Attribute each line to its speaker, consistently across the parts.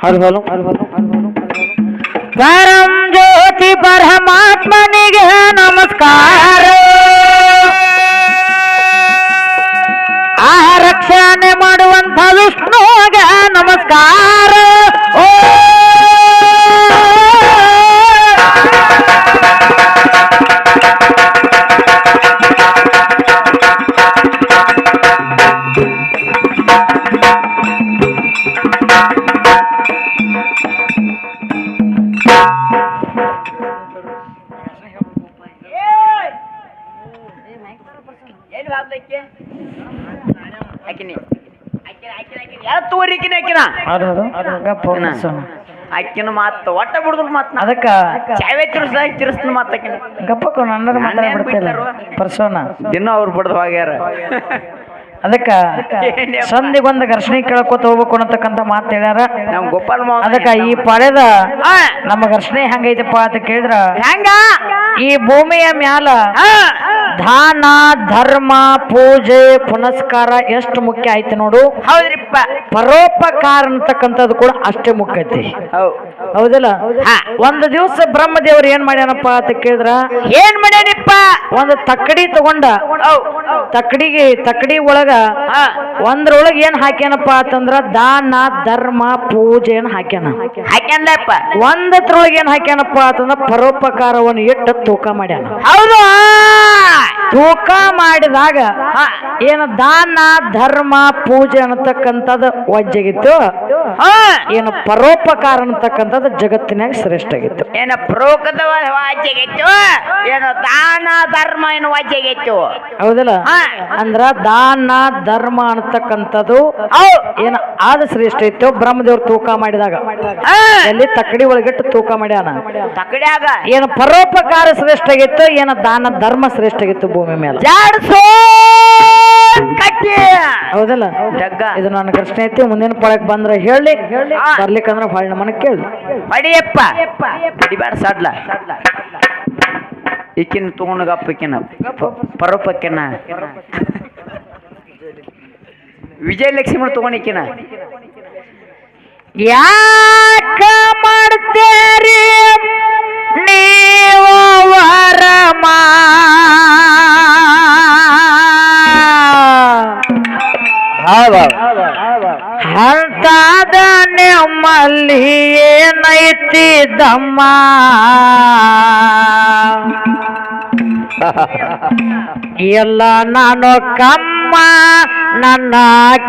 Speaker 1: Hello hello ಪರಂ ಜ್ಯೋತಿ ಪರಮಾತ್ಮನಿಗೆ ನಮಸ್ಕಾರ ಆ ರಕ್ಷಣೆ ಮಾಡುವಂತ ವಿಷ್ಣುಗೆ ನಮಸ್ಕಾರ
Speaker 2: ಆಕಿನ ಮಾತು ಒಟ್ಟ ಬಿಡುದಿಲ್ಲ ಮಾತ್
Speaker 1: ಅದಕ್ಕ
Speaker 2: ಚಾವೆ ತಿರ್ಸ ತಿರ್ಸ್ನ ಮಾತ್ ಆಕಿನ.
Speaker 1: ಗಪ್ಪಕ್ಕ ನನ್ನ
Speaker 2: ನಾನೇನ್
Speaker 1: ಪರ್ಸೋನ.
Speaker 2: ದಿನ ಅವ್ರು ಬಿಡ್ದು ಹೋಗ್ಯಾರ.
Speaker 1: ಅದಕ್ಕ
Speaker 2: ಸಂದಿಗೊಂದು
Speaker 1: ಸಂಧಿಗೊಂದು ಘರ್ಷಣೆ ಕೇಳ್ಕೊತ ಹೋಗ್ಬೇಕು ಅನ್ನತಕ್ಕಂತ ಮಾತು ಹೇಳ್ಯಾರ.
Speaker 2: ನಮ್ ಗೋಪಾಲ್ ಮಾವ
Speaker 1: ಅದಕ್ಕ ಈ ಪಾಳ್ಯದ ನಮ್ಮ ಘರ್ಷಣೆ ಹೆಂಗೈತಪ್ಪ ಅಂತ ಕೇಳಿದ್ರ?
Speaker 2: ಹೆಂಗ?
Speaker 1: ಈ ಭೂಮಿಯ ಮ್ಯಾಲ ದಾನ ಧರ್ಮ ಪೂಜೆ ಪುನಸ್ಕಾರ ಎಷ್ಟು ಮುಖ್ಯ ಐತಿ ನೋಡು.
Speaker 2: ಹೌದ್ರಿಪ್ಪ.
Speaker 1: ಪರೋಪಕಾರ ಅಂತಕ್ಕಂಥದ್ದು ಕೂಡ ಅಷ್ಟೇ ಮುಖ್ಯ ಐತಿ.
Speaker 2: ಹೌದ್
Speaker 1: ಹೌದಲ್ಲ. ಒಂದು ದಿವಸ ಬ್ರಹ್ಮದೇವ್ರು ಏನ್ ಮಾಡ್ಯಾನಪ್ಪ ಅಂತ ಕೇಳಿದ್ರ?
Speaker 2: ಏನ್ ಮಾಡ್ಯಾನಿಪ್ಪ?
Speaker 1: ಒಂದು ತಕ್ಕಡಿ ತಗೊಂಡ. ತಕ್ಕಡಿಗೆ ತಕ್ಕಡಿ ಒಳಗ
Speaker 2: ಹಾ.
Speaker 1: ಒಂದ್ರೊಳಗ ಏನ್ ಹಾಕ್ಯಾನಪ್ಪ ಅಂತಂದ್ರ ದಾನ ಧರ್ಮ ಪೂಜೆನ ಹಾಕ್ಯಾನ?
Speaker 2: ಹಾಕ್ಯಂದಪ್ಪ
Speaker 1: ಒಂದತ್ರೊಳಗ ಏನ್ ಹಾಕ್ಯಾನಪ್ಪ ಅಂತಂದ್ರ ಪರೋಪಕಾರವನ್ನು ಇಟ್ಟ ತೂಕ ಮಾಡ್ಯಾನ.
Speaker 2: ಹೌದು?
Speaker 1: ತೂಕ ಮಾಡಿದಾಗ. ಏನು ದಾನ ಧರ್ಮ ಪೂಜೆ ಅನ್ನತಕ್ಕಂಥದ್ದು ವಜ್ಜಗಿತ್ತು. ಏನು ಪರೋಪಕಾರ ಅನ್ನತಕ್ಕಂಥದ್ದು ಜಗತ್ತಿನಾಗ ಶ್ರೇಷ್ಠ ಆಗಿತ್ತು
Speaker 2: ಏನ ಪ್ರೋಕದ ವಾಜ್ಯಗಿತ್ತು ಏನು ದಾನ ಧರ್ಮ ಏನು ವಾಜ್ಯಗಿತ್ತು
Speaker 1: ಹೌದಲ್ಲ. ಅಂದ್ರ ದಾನ ಧರ್ಮ ಅನ್ನತಕ್ಕಂಥದ್ದು
Speaker 2: ಏನು
Speaker 1: ಏನ ಆದ ಶ್ರೇಷ್ಠ ಇತ್ತು. ಬ್ರಹ್ಮದೇವ್ರು ತೂಕ ಮಾಡಿದಾಗ. ಅಲ್ಲಿ ತಕ್ಕಡಿ ಒಳಗಿಟ್ಟು ತೂಕ ಮಾಡ್ಯಾನ.
Speaker 2: ತಕ್ಕಡಿಯಾಗ.
Speaker 1: ಏನು ಪರೋಪಕಾರ ಶ್ರೇಷ್ಠ ಆಗಿತ್ತು ಏನು ದಾನ ಧರ್ಮ ಶ್ರೇಷ್ಠ ಆಗಿತ್ತು ಭೂಮಿ ಮೇಲೆ.
Speaker 2: ಕಟ್ಟಿ.
Speaker 1: ಹೌದಲ್ಲ?
Speaker 2: ಜಗ್ಗ.
Speaker 1: ಇದು ನನ್ನ ಕೃಷ್ಣ ಐತಿ ಮುಂದಿನ ಪಳಕ್ ಬಂದ್ರೆ ಹೇಳಿ. ಬರ್ಲಿಕ್ಕಂದ್ರ ಭಾಳ ನಮ್ಮನ್ನ ಕೇಳಿ.
Speaker 2: ಅಡಿಯಪ್ಪ ಹೊಡಿಬೇಡ ಸಡ್ಲ. ಈಕಿನ ತಗೊಂಡು ಗಪ್ಪ ಈಕಿನ. ಪರೋಪಕ್ಕಿನ. ವಿಜಯಲಕ್ಷ್ಮಿ ತಗೊಂಡು ಈಕಿನ.
Speaker 1: ಯಾಕ ಮಾಡ್ತೇರಿ? ದಮ್ಮ ಎಲ್ಲ ನಾನು ಕಮ್ಮ, ನನ್ನ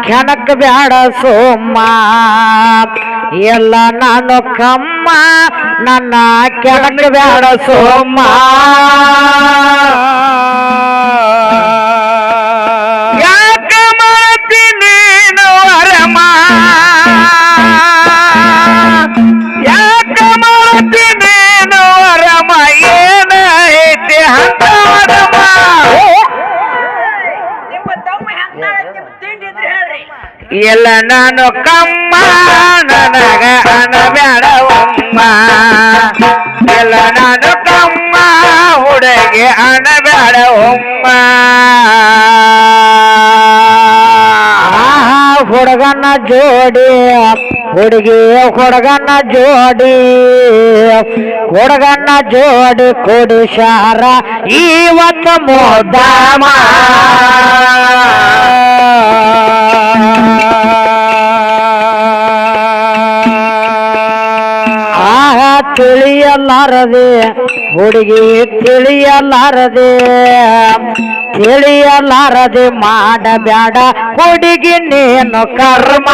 Speaker 1: ಕ್ಷಣಕ್ ಬ್ಯಾಡ ಸೋಮ್ಮ. ಎಲ್ಲ ನಾನು ಕಮ್ಮ, ನನ್ನ ಕ್ಷಣಕ್ ಬ್ಯಾಡ ಸೋಮ್ಮ. ಎಲ್ಲ ನಾನು ಕಮ್ಮ, ನನಗ ಅನಬ್ಯಾಡ ಉಮ್ಮ ಎಲ್ಲ ನಾನು ಕಮ್ಮ, ಹುಡುಗಿ ಅನಬ್ಯಾಡ ಒಮ್ಮ ಹುಡುಗನ ಜೋಡಿ, ಹುಡುಗಿ ಹುಡುಗನ ಜೋಡಿ. ಹುಡುಗನ ಜೋಡಿ ಕೊಡಿಸಾರ ಇವತ್ತು ಮೋದಾಮ ತಿಳಿಯಲಾರದೆ ಹುಡುಗಿ ತಿಳಿಯಲಾರದೆ ತಿಳಿಯಲಾರದೆ ಮಾಡಬ್ಯಾಡ ಹುಡುಗಿ ನೀನು ಕರ್ಮ.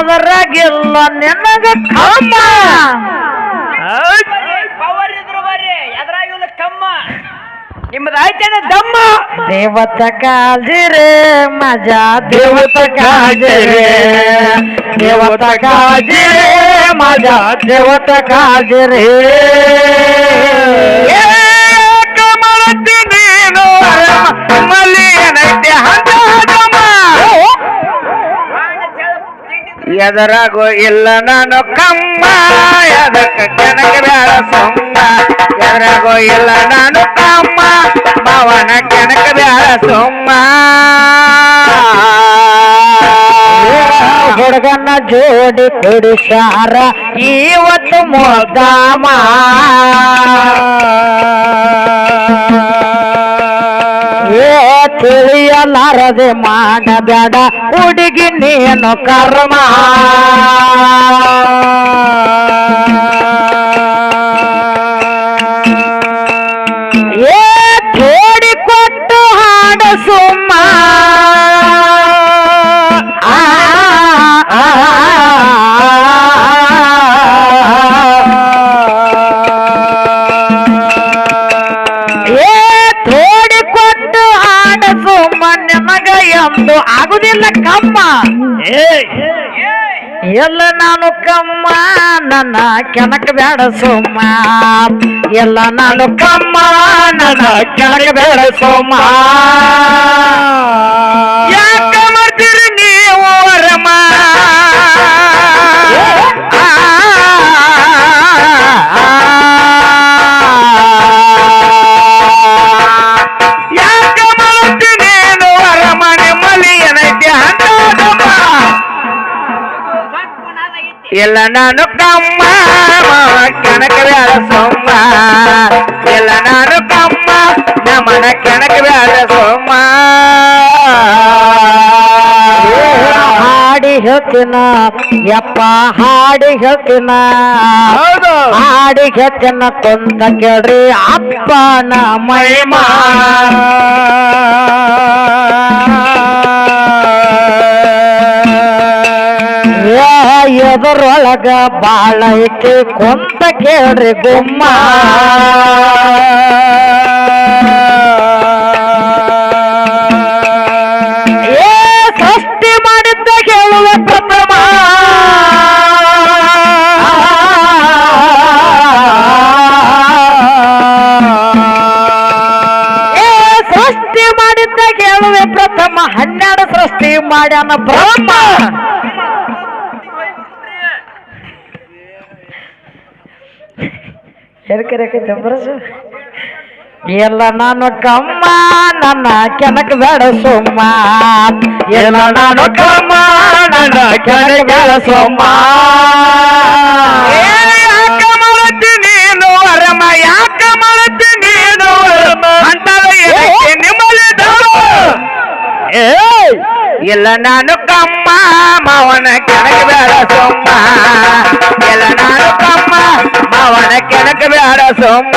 Speaker 1: ಸುಮ್ಮ ಎದರಾಗಿಲ್ಲ ನಿನಗ ಕಮ್ಮ.
Speaker 2: ಪವರ್ ಇದ್ರು ಬರ್ರಿ ಎದ್ರಾಗಿಲ್ಲ ಕಮ್ಮ. ನಿಮ್ಮದು ಆಯ್ತೇನ ದಮ್ಮ?
Speaker 1: ದೇವತ ಕಾಜಿರೆ ಮಜಾ ದೇವತ ಕಾಜಿರೆ ದೇವತ ಕಾಜಿರೆ ಮಜಾ ದೇವತ ಕಾಜಿರೆ ಏ
Speaker 3: ಮಾಡತ್ತಿ ಎದರಾಗೋ ಇಲ್ಲ ನಾನು ಕಮ್ಮ. ಅದಕ್ಕೆ ಕೆನಕ ಬೇಡ ಸೊಮ್ಮ. ಎದರಾಗೋ ಇಲ್ಲ ನಾನು ಕಮ್ಮ. ಮಾವನ ಕೆನಕ ಬೇಡ ಸೊಮ್ಮ
Speaker 1: ಹುಡುಗನ ಜೋಡಿ ಕುಡಿಸಾರ ಇವತ್ತು ಮೋದಾಮ ಏ ತಿಳಿಯಲಾರದೆ ಮಾಡಬೇಡ. ಹುಡುಗಿ ನೀನು ಕರ್ಮ. ಎಲ್ಲ ನಾನು ಕಮ್ಮ ನನ್ನ ಕೆನಕ ಬೇಡ ಸೋಮ ಎಲ್ಲ ನಾನು ಕಮ್ಮ ನನ್ನ ಕೆನಕ ಬೇಡ ಸುಮ್ಮ.
Speaker 3: ಇಲ್ಲ ನಾನು ಕಮ್ಮ ಕೆನಕ ಬೇಡ ಎಲ್ಲ ನಾನು ಕಮ್ಮ ನಮನ ಬೇಡ ಸೊಮ್ಮ
Speaker 1: ಹಾಡಿ ಹೇಳ್ತೀನ ಯಪ್ಪ ಹಾಡಿ ಹೇಳ್ತೀನ.
Speaker 3: ಹೌದು.
Speaker 1: ಹಾಡಿ ಹೇಳ್ತೀನ ಕೊಂದ ಕೇಳ್ರಿ ಅಪ್ಪನ ಮಹಿಮಾ. ಏ, ಎದರೊಳಗ ಬಾಳ ಇಕ್ಕಿ ಕೊಂತ ಕೇಳ್ರಿ ಗುಮ್ಮ. ಏ ಸೃಷ್ಟಿ ಮಾಡಿದ್ದ ಕೇಳುವ ಪ್ರಥಮ. ಏ ಸೃಷ್ಟಿ ಮಾಡಿದ್ದ ಕೇಳುವೆ ಪ್ರಥಮ. ಹನ್ನೆರಡು ಸೃಷ್ಟಿ ಮಾಡ್ಯಾನ ಬ್ರಹ್ಮ. ಎದಕ್ಕೆ ಬರಸು. ಎಲ್ಲ ನಾನು ಕಮ್ಮ, ನನ್ನ ಕೆನಕ ಬೇಡ ಸೋಮ್ಮ. ಎಲ್ಲ ನಾನು ಕಮ್ಮ, ನನ್ನ ಕೆನಕ ಬೇಡ ಸುಮ್ಮ!
Speaker 3: ಇಲ್ಲ ನಾನು ಕಮ್ಮ, ಮಾವನ ಕೆಳಗೆ ಬೇಡ ಸೊಮ್ಮ. ಇಲ್ಲ ನಾನು ಕಮ್ಮ ಮಾವನ ಕೆಳಗ ಬೇಡ ಸೊಮ್ಮ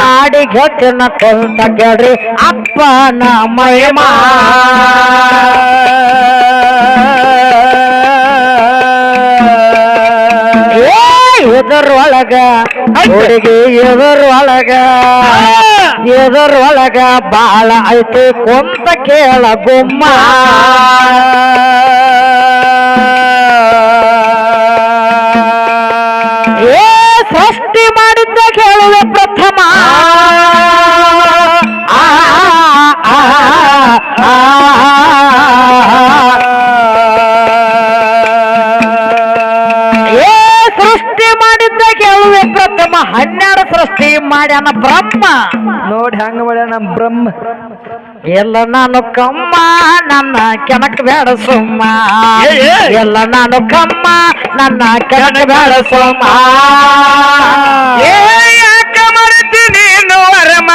Speaker 1: ಹಾಡಿ ಗೊತ್ತಿನ ಕೊಂತ ಕೇಳ್ರಿ ಅಪ್ಪನ ಮಹಿಮಾ ಏ ಎದರೊಳಗ ಹುಡುಗಿ ಎದರೊಳಗ ಎದರೊಳಗ ಬಾಳ ಐತಿ ಕೊಂತ ಕೇಳ ಗುಮ್ಮ ಏ ಸೃಷ್ಟಿ ಮಾಡಿದ್ದ ಕೇಳುವೆ ಪ್ರಥಮ ಹನ್ನೆರಡು ಸೃಷ್ಟಿ ಮಾಡ್ಯಾನ ಬ್ರಹ್ಮ.
Speaker 4: ನೋಡಿ ಹೆಂಗ ಮಾಡ್ಯಾನ ಬ್ರಹ್ಮ.
Speaker 1: ಎಲ್ಲ ನಾನು ಕಮ್ಮ ನನ್ನ ಕೆಣಕ್ ಬೇಡ ಸುಮ್ಮ. ಎಲ್ಲ ನಾನು ಕಮ್ಮ ನನ್ನ ಕೆನಕ ಬೇಡ ಸುಮ್ಮ.
Speaker 3: ಏ ಯಾಕ ಮರೆತಿ ನೀನು ವರಮ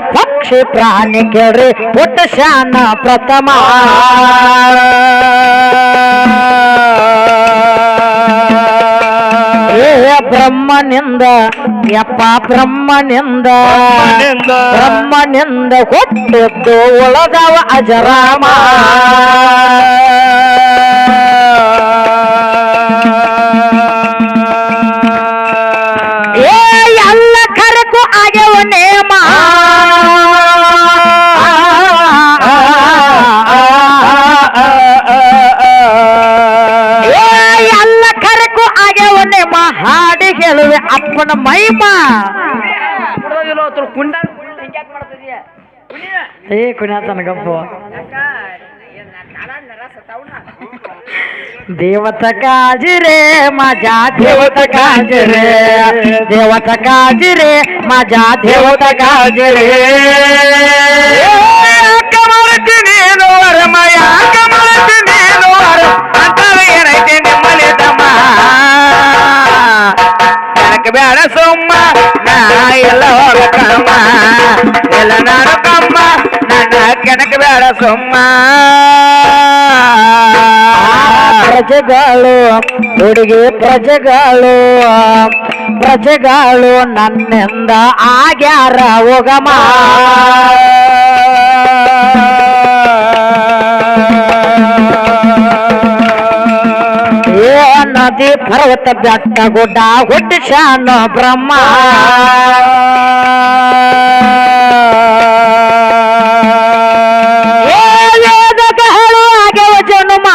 Speaker 1: ಪಕ್ಷಿ ಪ್ರಾಣಿ ಕೇಳ್ರಿ ಪುಟ್ಟ ಶಾನ ಪ್ರಥಮ ಬ್ರಹ್ಮನಿಂದ ಯಪ್ಪ ಬ್ರಹ್ಮನಿಂದ
Speaker 3: ಬ್ರಹ್ಮನಿಂದ.
Speaker 1: ಹುಟ್ಟಿದ್ದು ಒಳಗವ ಅಜರಾಮ ಅಪ್ಪನ ಮೈಮ ಏ ಕುಣಿಯತನ ಗಪ್ಪ ದೇವತ ಕಾಜಿರೆ ಮಜಾ ದೇವತ ಕಾಜಿರೆ ದೇವತ ಕಾಜಿರೆ ಮಜಾ ದೇವತ ಕಾಜಿರೆ
Speaker 3: ಕಮಲತಿ ನೀನು ವರಮಯ ಕಮಲತಿ ನೀನು ವರ ಅಂತವ ನನಗೆ ಸುಮ್ಮ. ನಾ ಎಲ್ಲ ಹೋಗಮ್ಮ ಎಲ್ಲ ನಾನು ಕಮ್ಮ. ನನ್ನ ಕೆನಕ ಬೇಡ ಸೊಮ್ಮ.
Speaker 1: ಪ್ರಜೆಗಳು, ಹುಡುಗಿ ಪ್ರಜೆಗಳು ಪ್ರಜೆಗಳು ನನ್ನಿಂದ ಆಗ್ಯಾರ ಹೋಗಮ ನದಿ ಪರ್ವತ ಬೆಟ್ಟ ಗುಡ್ಡ ಹುಟ್ಟಿಸಾನ ಬ್ರಹ್ಮ ಏ ವೇದಗಳು ಆಗ್ಯವ ಜನುಮ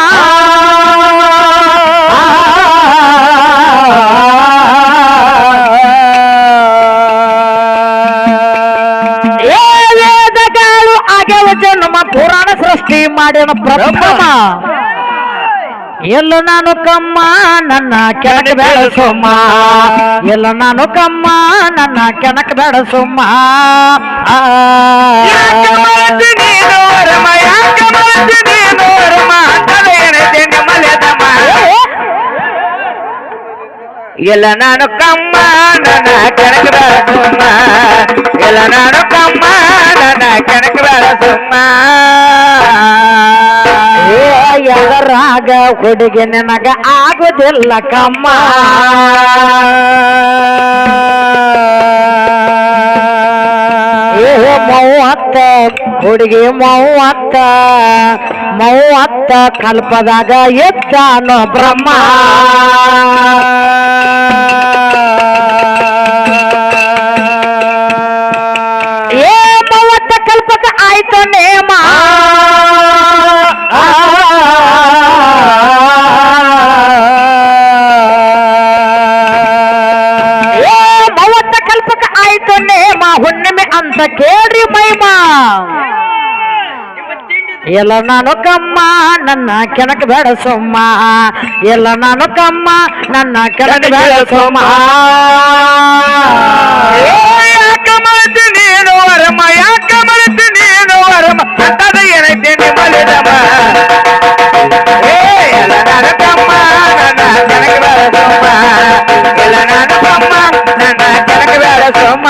Speaker 1: ಏ ವೇದಗಳು ಆಗ್ಯವ ಜನ್ಮ ಪುರಾಣ ಸೃಷ್ಟಿ ಮಾಡಿನ ಪ್ರಥಮ ಎಲ್ಲ ನಾನು ಕಮ್ಮ ನನ್ನ ಕೆಣಕ ಬೇಡ ಸುಮ್ಮ. ಎಲ್ಲ ನಾನು ಕಮ್ಮ ನನ್ನ ಕೆಣಕ ಬೇಡ ಸುಮ್ಮ.
Speaker 3: ಎಲ್ಲ ನೀನು ಕಮ್ಮ ನನ್ನ ಕೆಣಕ ಬೇಡ ಸುಮ್ಮ. ಎಲ್ಲ ನಾನು ಕಮ್ಮ ನನ್ನ
Speaker 1: ಎದರಾಗ ಹುಡುಗಿ ನಿನಗ ಆಗುದಿಲ್ಲ ಕಮ್ಮ. ಮೂವತ್ತ ಹುಡುಗಿ ಮೂವತ್ತ ಮೂವತ್ತ ಕಲ್ಪದಾಗ ಎತ್ತಾನೋ ಬ್ರಹ್ಮ. ಎಲ್ಲ ನಾನು ಕಮ್ಮ ನನ್ನ ಕೆಣಕ ಬೇಡ ಸೋಮ ಎಲ್ಲ ನಾನು ಕಮ್ಮ ನನ್ನ ಕೆಣಕ ಬೇಡ ಸೋಮ ಕಮಲತಿ ನೀನು ವರಮ ಯಾ ಕಮಲತಿ ನೀನು ವರಮ ಅಂತದ ಏನೈತೆ ನಿಮ್ಮಲಿದಮ ಎಲ್ಲ ನಾನು ಕಮ್ಮ ಬೇಡ ಸೋಮ ನನ್ನ ಕೆಣಕ ಬೇಡ ಸೋಮ